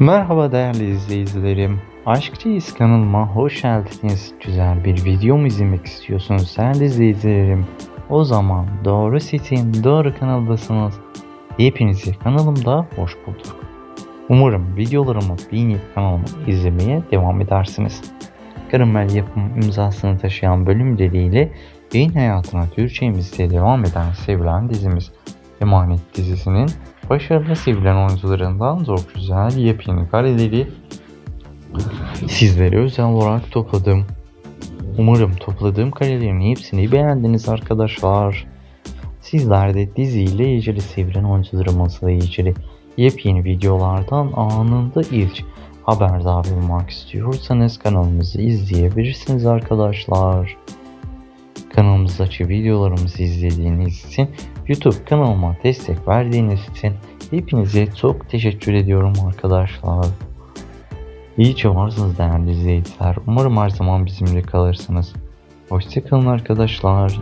Merhaba değerli izleyicilerim. Aşkçıyız kanalıma hoş geldiniz. Güzel bir video mu izlemek istiyorsunuz değerli izleyicilerim? O zaman doğru seçim, doğru kanaldasınız. Hepinizi kanalımda hoş bulduk. Umarım videolarımı beğenip kanalımı izlemeye devam edersiniz. Karamel yapım imzasını taşıyan bölümleriyle yayın hayatına Türkçemizde devam eden sevilen dizimiz Emanet dizisinin başarılı sevilen oyuncularından zor güzel yepyeni kareleri sizlere özel olarak topladım. Umarım topladığım karelerin hepsini beğendiniz arkadaşlar. Sizler de diziyle ilgili sevilen oyuncularımızla ilgili yepyeni videolardan anında ilk haberdar olmak istiyorsanız kanalımızı izleyebilirsiniz arkadaşlar. Kanalımızdaki videolarımızı izlediğiniz için YouTube kanalıma destek verdiğiniz için hepinize çok teşekkür ediyorum arkadaşlar. İyi ki varsınız değerli izleyiciler. Umarım her zaman bizimle kalırsınız. Hoşçakalın arkadaşlar.